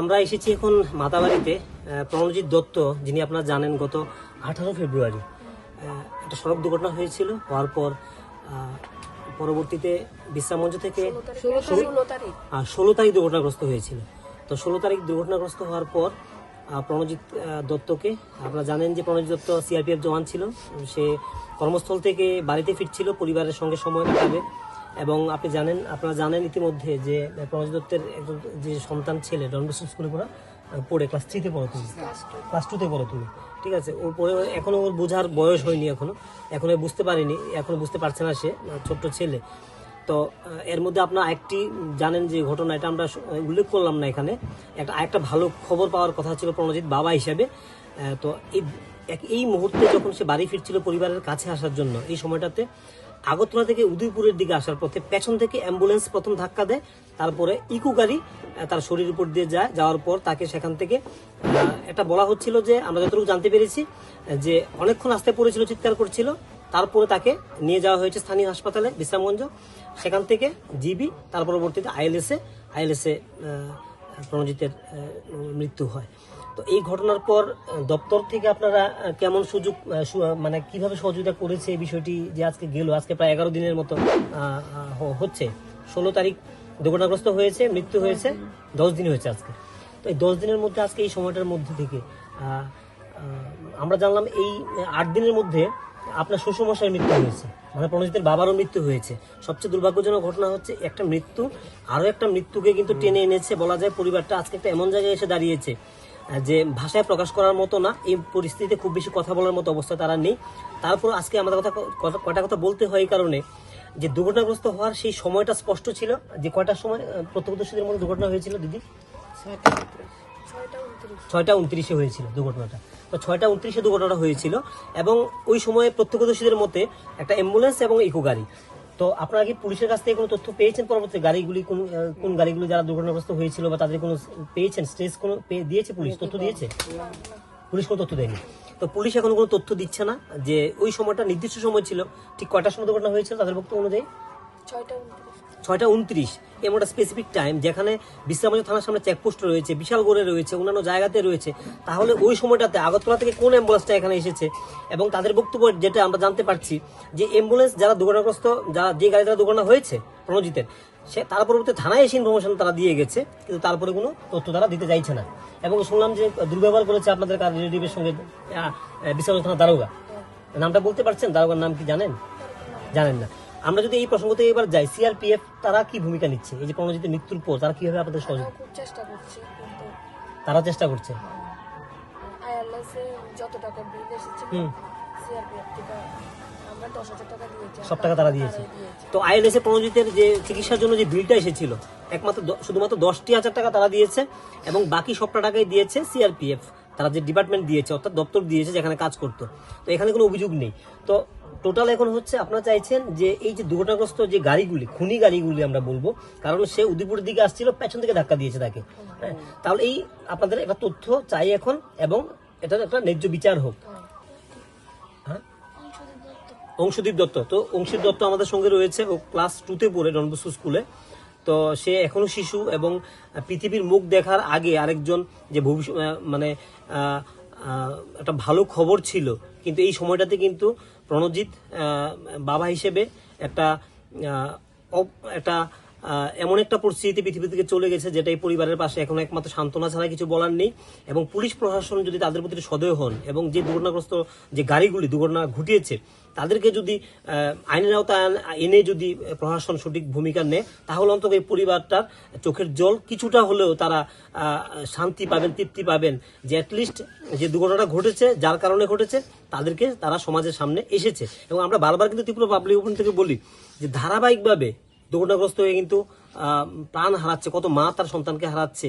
আমরা এসেছি এখন মাতাবাড়িতে প্রণজিৎ দত্ত যিনি আপনারা জানেন গত আঠারো ফেব্রুয়ারি। একটা সড়ক দুর্ঘটনা হয়েছিল হওয়ার পর পরবর্তীতে বিশ্রামমঞ্চ থেকে ষোলো তারিখ দুর্ঘটনাগ্রস্ত হয়েছিল। তো ষোলো তারিখ দুর্ঘটনাগ্রস্ত হওয়ার পর প্রণজিৎ দত্তকে আপনারা জানেন যে প্রণজিৎ দত্ত সিআরপিএফ জওয়ান ছিল সে কর্মস্থল থেকে বাড়িতে ফিরছিল পরিবারের সঙ্গে সময় কাটাবে। এবং আপনি জানেন আপনারা জানেন ইতিমধ্যে যে আহ, দত্তের একজন যে সন্তান ছেলে ডনবস্ক স্কুলে পড়া পড়ে ক্লাস থ্রিতে পড়ো তুমি। ক্লাস টুতে পড়ো তুমি ঠিক আছে? ওর পরে এখনও ওর বোঝার বয়স হয়নি এখনও এখনও বুঝতে পারেনি এখনও বুঝতে পারছে না সে ছোট্ট ছেলে। তো এর মধ্যে আপনার একটি জানেন যে ঘটনা এটা আমরা উল্লেখ করলাম না এখানে। একটা একটা ভালো খবর পাওয়ার কথা ছিল প্রণজিৎ বাবা হিসাবে। তো এই এক- এই মুহূর্তে যখন সে বাড়ি ফিরছিল পরিবারের কাছে আসার জন্য এই সময়টাতে আগরতলা থেকে উদয়পুরের দিকে আসার পথে পেছন থেকে অ্যাম্বুলেন্স প্রথম ধাক্কা দেয়, তারপরে ইকো গাড়ি তার শরীর উপর দিয়ে যায়, যাওয়ার পর তাকে সেখান থেকে এটা বলা হচ্ছিল যে, আমরা যতটুকু জানতে পেরেছি যে অনেকক্ষণ আসতে পড়েছিল, চিৎকার করছিল, তারপরে তাকে নিয়ে যাওয়া হয়েছে স্থানীয় হাসপাতালে, বিশ্রামগঞ্জ। সেখান থেকে জিবি, তার পরবর্তীতে আইএলএসে আইএলএসে প্রণজিতের মৃত্যু হয়। তো এই ঘটনার পর দপ্তর থেকে আপনারা কেমন সুযোগ মানে কীভাবে সহযোগিতা করেছে এই বিষয়টি যে আজকে গেল? আজকে প্রায় এগারো দিনের মতো হচ্ছে। ষোলো তারিখ দুর্ঘটনাগ্রস্ত হয়েছে, মৃত্যু হয়েছে, দশ দিন হয়েছে আজকে। তো এই দশ দিনের মধ্যে আজকে এই সময়টার মধ্যে থেকে আমরা জানলাম এই আট দিনের মধ্যে আপনার শ্বশুরমশাইয়ের মৃত্যু হয়েছে। মানে প্রণজিতের বাবারও মৃত্যু হয়েছে। সবচেয়ে দুর্ভাগ্যজনক ঘটনা হচ্ছে একটা মৃত্যু, আরও একটা মৃত্যুকে কিন্তু টেনে এনেছে, বলা যায় পরিবারটা আজকে একটা এমন জায়গায় এসে দাঁড়িয়েছে যে ভাষায় প্রকাশ করার মতো না এই পরিস্থিতিতে খুব বেশি কথা বলার মতো অবস্থা তারা নেই। তারপর আজকে আমাদের কথা কয়টা কথা বলতে হয় এই কারণে যে দুর্ঘটনাগ্রস্ত হওয়ার সেই সময়টা স্পষ্ট ছিল। যে কয়টার সময় প্রত্যক্ষদর্শীদের মধ্যে দুর্ঘটনা হয়েছিল দিদি? ছয়টা ছয়টা উনত্রিশে। হয়েছিল দুর্ঘটনাটা। তো ছয়টা উনত্রিশে দুর্ঘটনাটা হয়েছিল এবং ওই সময়ে প্রত্যক্ষদর্শীদের মতে একটা অ্যাম্বুলেন্স এবং ইকো গাড়ি। তো আপনারা কি পুলিশের কাছ থেকে কোনো তথ্য পেয়েছেন পরবর্তী গাড়িগুলি কোন কোন গাড়িগুলি যারা দুর্ঘটনাগ্রস্ত হয়েছিল বা তাদের কোনো পেয়েছেন স্ট্রেস কোনো দিয়েছে পুলিশ তথ্য দিয়েছে? পুলিশ কোনো তথ্য দেয়নি। তো পুলিশ এখন কোনো তথ্য দিচ্ছে না যে ওই সময়টা নির্দিষ্ট সময় ছিল ঠিক কয়টার সময় দুর্ঘটনা হয়েছিল তাদের বক্তব্য অনুযায়ী? ছয়টা উনত্রিশ। এমন একটা স্পেসিফিক টাইম যেখানে বিশ্রামগঞ্জ থানার সামনে চেকপোস্ট রয়েছে, বিশালগড়ে রয়েছে, অন্যান্য জায়গাতে রয়েছে। তাহলে ওই সময়টাতে আগরতলা থেকে কোন অ্যাম্বুলেন্সটা এখানে এসেছে? এবং তাদের বক্তব্য যেটা আমরা জানতে পারছি যে অ্যাম্বুলেন্স যারা দুর্ঘটনাগ্রস্ত, যারা যে গাড়ি দ্বারা দুর্ঘটনা হয়েছে প্রণজিতের সে তার পরবর্তী থানায় এসে ইনফরমেশন তারা দিয়ে গেছে, কিন্তু তারপরে কোনো তথ্য তারা দিতে চাইছে না। এবং শুনলাম যে দুর্ব্যবহার করেছে আপনাদের কার রিলেটিভের সঙ্গে বিশ্রামগঞ্জ থানা দারোগা। নামটা বলতে পারছেন? দারোগার নাম কি জানেন? জানেন না। আমরা যদি এই প্রসঙ্গ থেকে এবার যাই সিআরপিএফ তারা কি ভূমিকা নিচ্ছে? এই যে প্রণজিতের মৃত্যুর পর তারা কীভাবে আপনাদের সহযোগিতা খুব চেষ্টা করছি কিন্তু। তারা চেষ্টা করছে? আইএলএস যত টাকা বিল এসেছিল হুম। সিআরপিএফ থেকে আমরা দশ হাজার টাকা দিয়েছি সব টাকা তারা দিয়েছে। তো আইএলএসএ প্রণজিতের যে চিকিৎসার জন্য যে বিলটা এসেছিল একমাত্র শুধুমাত্র দশটি হাজার টাকা তারা দিয়েছে এবং বাকি সবটা টাকাই দিয়েছে সিআরপিএফ তারা যে ডিপার্টমেন্ট দিয়েছে, অর্থাৎ দপ্তর দিয়েছে, যেখানে কাজ করতো। তো এখানে কোনো অভিযোগ নেই। তো টোটাল এখন হচ্ছে আপনারা চাইছেন যে এই যে দুর্ঘটনাগ্রস্ত যে গাড়িগুলি, খুনি গাড়িগুলি আমরা বলব, কারণ সে উদয়পুরের দিকে আসছিল, পেছন থেকে ধাক্কা দিয়েছে তাকে। হ্যাঁ? তাহলে এই আপনাদের একটা তথ্য চাই এখন, এবং এটার একটা ন্যায্য বিচার হোক। হ্যাঁ? অংশদীপ দত্ত। তো অংশীপ দত্ত আমাদের সঙ্গে রয়েছে, ও ক্লাস টুতে পড়ে ডনবস্কো স্কুলে তো সে এখনও শিশু এবং পৃথিবীর মুখ দেখার আগে আরেকজন যে ভবিষ্যৎ মানে একটা ভালো খবর ছিল, কিন্তু এই সময়টাতে কিন্তু প্রণজিৎ বাবা হিসেবে একটা একটা এমন একটা পরিস্থিতি পৃথিবী থেকে চলে গেছে যেটা এই পরিবারের পাশে এখন একমাত্র সান্ত্বনা ছাড়া কিছু বলার নেই এবং পুলিশ প্রশাসন যদি তাদের প্রতি সদয় হন এবং যে দুর্ঘটনাগ্রস্ত যে গাড়িগুলি, দুর্ঘটনা ঘটিয়েছে, তাদেরকে যদি আইনের আওতায় এনে যদি প্রশাসন সঠিক ভূমিকা নেয়, তাহলে অন্তত এই পরিবারটার চোখের জল কিছুটা হলেও তারা শান্তি পাবেন, তৃপ্তি পাবেন যে অ্যাটলিস্ট যে দুর্ঘটনাটা ঘটেছে, যার কারণে ঘটেছে, তাদেরকে তারা সমাজের সামনে এসেছে। এবং আমরা বারবার কিন্তু ত্রিপুরা পাবলিক ওপেন থেকে বলি যে ধারাবাহিকভাবে দুর্ঘটনাগ্রস্ত হয়ে কিন্তু আহ, প্রাণ হারাচ্ছে কত মা তার সন্তানকে হারাচ্ছে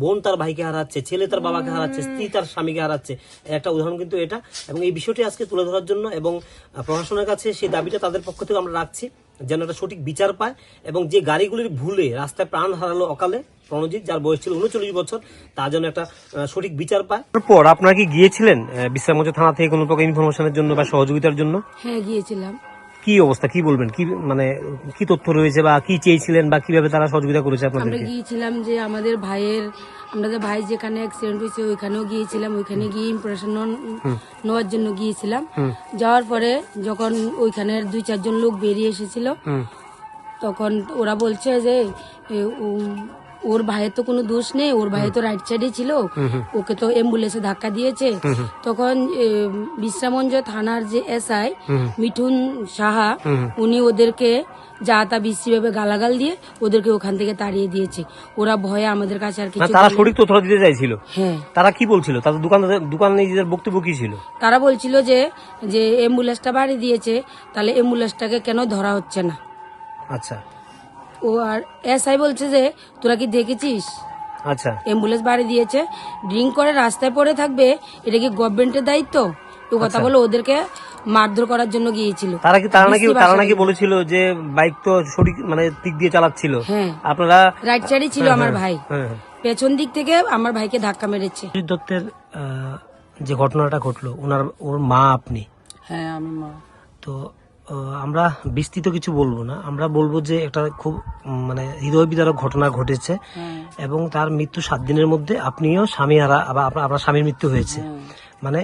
বোন তার ভাইকে হারাচ্ছে ছেলে তার বাবাকে হারাচ্ছে স্ত্রী তার স্বামীকে হারাচ্ছে। একটা উদাহরণ কিন্তু এটা। এবং এই বিষয়টি আজকে তুলে ধরার জন্য এবং প্রশাসনের কাছে সেই দাবিটা তাদের পক্ষ থেকে আমরা রাখছি যেন একটা সঠিক বিচার পায় এবং যে গাড়িগুলির ভুলে রাস্তায় প্রাণ হারালো অকালে প্রণজিৎ যার বয়স ছিল উনচল্লিশ বছর তার জন্য একটা সঠিক বিচার পায়। তারপর আপনারা কি গিয়েছিলেন বিশ্রামগঞ্জ থানা থেকে কোনো প্রকার ইনফরমেশনের জন্য বা সহযোগিতার জন্য? হ্যাঁ গিয়েছিলাম। কি অবস্থা? কি বলবেন? কি মানে কি তথ্য রয়েছে বা কি চেয়েছিলেন বা কীভাবে তারা সহযোগিতা করেছে আমরা আপনাদেরকে গিয়েছিলাম যে আমাদের ভাইয়ের আমাদের ভাই যেখানে অ্যাক্সিডেন্ট হয়েছে ওইখানেও গিয়েছিলাম। ওইখানে গিয়ে ইম্প্রেশন নেওয়ার জন্য গিয়েছিলাম। যাওয়ার পরে যখন ওইখানের দুই চারজন লোক বেরিয়ে এসেছিল হুম। তখন ওরা বলছে যে এ, ওর ভাইয়ের তো কোনো দোষ নেই ওর ভাইয়ের তো রাইট সাইডে ছিল। ওকে তো অ্যাম্বুলেন্সে ধাক্কা দিয়েছে। তখন বিশ্রামঞ্জ থানার যে এসআই মিঠুন সাহা উনি ওদেরকে যা তা বিশ্রীভাবে গালাগাল দিয়ে ওদেরকে ওখান থেকে তাড়িয়ে দিয়েছে। ওরা ভয়ে আমাদের কাছে আর কিছু তারা। সঠিক তথ্য দিতে চাইছিল। হ্যাঁ। তারা কি বলছিল? তাদের দোকান দোকান নিজেদের বক্তব্য কি ছিল? তারা বলছিল যে যে অ্যাম্বুলেন্সটা বাড়ি দিয়েছে তাহলে অ্যাম্বুলেন্সটাকে কেন ধরা হচ্ছে না? আচ্ছা। ও আর এসআই বলছে যে তোরা কি দেখেছিস? আচ্ছা। অ্যাম্বুলেন্স বাড়ি দিয়েছে। ড্রিঙ্ক করে রাস্তায় পড়ে থাকবে এটা কি গভর্নমেন্টের দায়িত্ব? ও কথা বলে ওদেরকে মারধর করার জন্য গিয়েছিল। তারা কি তারা নাকি তারা নাকি বলেছিল যে বাইক তো সঠিক মানে দিক দিয়ে চালাচ্ছিল। হ্যাঁ। আপনারা রাইট সাইডে ছিল আমার ভাই। হ্যাঁ হ্যাঁ। পেছন দিক থেকে আমার ভাইকে ধাক্কা মেরেছে। দত্তের আহ, যে ঘটনাটা ঘটলো ওনার ওর মা আপনি? হ্যাঁ আমি মা। তো আমরা বিস্তৃত কিছু বলব না। আমরা বলব যে একটা খুব মানে হৃদয় বিদারক ঘটনা ঘটেছে এবং তার মৃত্যু সাত দিনের মধ্যে আপনিও স্বামী হারা আপনার স্বামীর মৃত্যু হয়েছে। মানে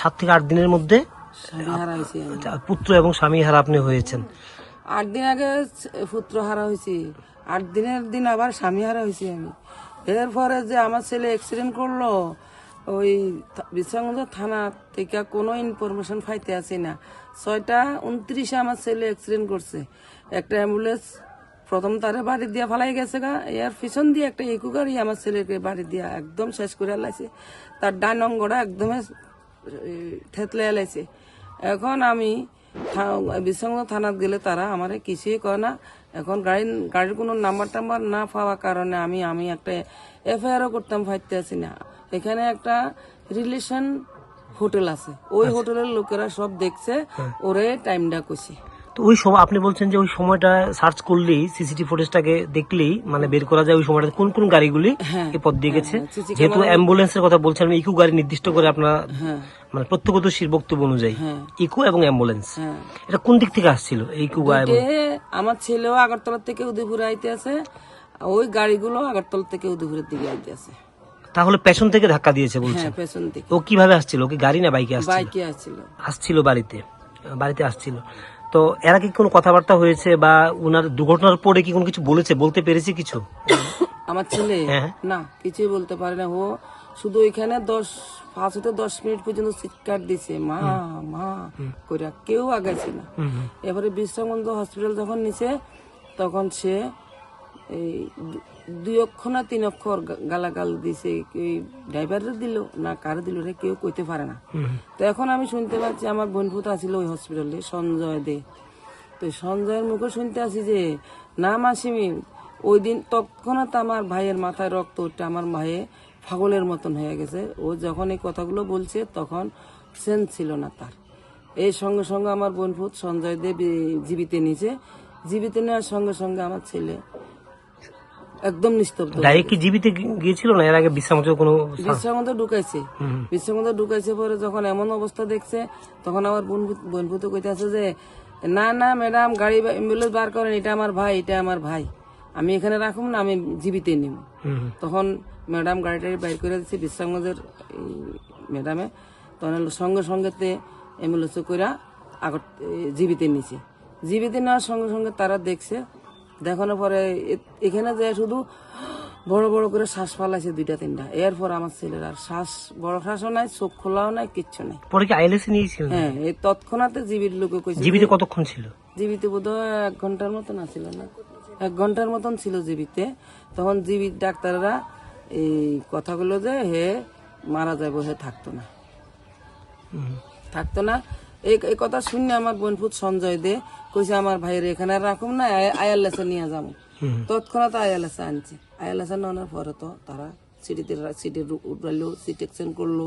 সাত থেকে আট দিনের মধ্যে আচ্ছা, পুত্র এবং স্বামী হারা আপনি হয়েছেন। আট দিন আগে পুত্র হারা হয়েছি। আট দিনের দিন আবার স্বামী হারা হয়েছি আমি। এরপরে যে আমার ছেলে অ্যাক্সিডেন্ট করল ওই বিশ্বগঞ্জ থানা থেকে কোনো ইনফরমেশন পাইতে আসি না। ছয়টা উনত্রিশে আমার ছেলে অ্যাক্সিডেন্ট করছে। একটা অ্যাম্বুলেন্স প্রথম তারে বাড়ি দিয়া ফালাই গেছে গা। এর পিছন দিয়ে একটা ইকু গাড়ি আমার ছেলেকে বাড়ি দিয়া একদম শেষ করে লাইছে। তার ডান অঙ্গটা একদমে থেতলে লাইছে। এখন আমি বিসঙ্গ থানাত গেলে তারা আমারে কিছুই কয় না। এখন গাড়ি, গাড়ির কোনো নাম্বার টাম্বার না পাওয়ার কারণে আমি আমি একটা এফআইআরও করতাম, পাইতে আছি না। এখানে একটা রিলেশন হোটেল আছে। ওই হোটেলের লোকেরা সব দেখছে ওরে টাইমটা কইছে। তো ওই সময় আপনি বলছেন যে ওই সময়টা সার্চ করলেই সিসিটিভি ফুটেজটাকে দেখলেই মানে বের করা যায় ওই সময়টা কোন কোন গাড়িগুলি এই পথ দিয়ে গেছে? CC যেহেতু অ্যাম্বুলেন্সের কথা বলছেন ইকো গাড়ি নির্দিষ্ট করে আপনার হ্যাঁ। মানে প্রত্যক্ষদর্শীর বক্তব্য অনুযায়ী হ্যাঁ। ইকো এবং অ্যাম্বুলেন্স হ্যাঁ। এটা কোন দিক থেকে আসছিল ইকো গাড়ি আমার ছেলেও আগরতলা থেকে উদয়পুরে আইতে আছে ওই গাড়িগুলো আগরতলা থেকে উদয়পুরের দিকে আইতে আছে। তাহলে পেছন থেকে ধাক্কা দিয়েছে বলছে হ্যাঁ পেছন থেকে। ও কীভাবে আসছিল? ওকে গাড়ি না বাইকে আসছিল? বাইকে আসছিল। আসছিল বাড়িতে। বাড়িতে আসছিল। তো এরা কি কোনো কথাবার্তা হয়েছে বা ওনার দুর্ঘটনার পরে কি কোনো কিছু বলেছে? বলতে পেরেছে কিছু? আমার ছেলে? হ্যাঁ। না কিছুই বলতে পারে না। ও শুধু ওইখানে দশ পাঁচ হতে দশ মিনিট পর্যন্ত চিৎকার দিছে মা মা কইরা কেউ আগাইছে না। এবারে বিশ্রামগঞ্জ হসপিটাল যখন নিছে তখন সে এই দুই অক্ষর না তিন অক্ষর গালাগাল দিছে এই ড্রাইভারের দিল না কারও দিল রে কেউ কইতে পারে না। তো এখন আমি শুনতে পাচ্ছি আমার বোনপুত আছিল ওই হসপিটালে সঞ্জয় দে। তো সঞ্জয়ের মুখে শুনতে আছি যে না মাসিমি ওই দিন তৎক্ষণাৎ আমার ভাইয়ের মাথায় রক্ত উঠে আমার ভাইয়ে ফাগলের মতন হয়ে গেছে। ও যখন এই কথাগুলো বলছে তখন সেন্স ছিল না তার। এই সঙ্গে সঙ্গে আমার বোনপুত সঞ্জয় দেব জীবিতে নিচে জীবিতে নেওয়ার সঙ্গে সঙ্গে আমার ছেলে একদম নিস্তব্ধ। ডাইরেক্ট কি জীবিতে গিয়েছিল না? এর আগে বিশ্রাম কোনো বিশ্বের ঢুকাইছে। বিশ্বের ঢুকাইছে পরে যখন এমন অবস্থা দেখছে তখন আমার বোন বোনভূত কইতেছে যে না না ম্যাডাম গাড়ি অ্যাম্বুলেন্স বার করেন এটা আমার ভাই এটা আমার ভাই। আমি এখানে রাখুম না আমি জীবিতে নিব তখন ম্যাডাম গাড়িটা বাইর করে দিচ্ছে বিশ্রামগঞ্জের ম্যাডামে। তখন সঙ্গে সঙ্গেতে অ্যাম্বুলেন্সে কইরা আগত জীবিতে নিছে। জীবিতে নেওয়ার সঙ্গে সঙ্গে তারা দেখছে দেখানোর পরে এখানে যে শুধু বড় বড় করে শ্বাস ফালাইছে দুইটা তিনটা। এরপর আমার ছেলের আর শ্বাস বড় শ্বাসও নাই চোখ খোলাও নাই কিচ্ছু নাই। পরে কি আইএলএসি নিয়েছিলেন হ্যাঁ এই তৎক্ষণাতে জীবিত লোকে কইছে জীবিতে কতক্ষণ ছিল? জীবিতে বোধ এক ঘণ্টার মতন আছিল না। এক ঘণ্টার মতন ছিল জীবিতে। তখন জীবিত ডাক্তাররা এই কথাগুলো যে হে মারা যাব হে থাকতো না। থাকতো না। এই কথা শুনে আমার বোনপুত সঞ্জয় দে কইছে আমার ভাইয়ের এখানে রাখুম না আয়াল্লাসে নিয়ে যাব। তৎক্ষণাৎ আয়ালাসে আনছে। আয়ালাসে নেওয়ার পরে তো তারা সিটিতে সিটি উঠাইলো সিটি এক্সচেঞ্জ করল।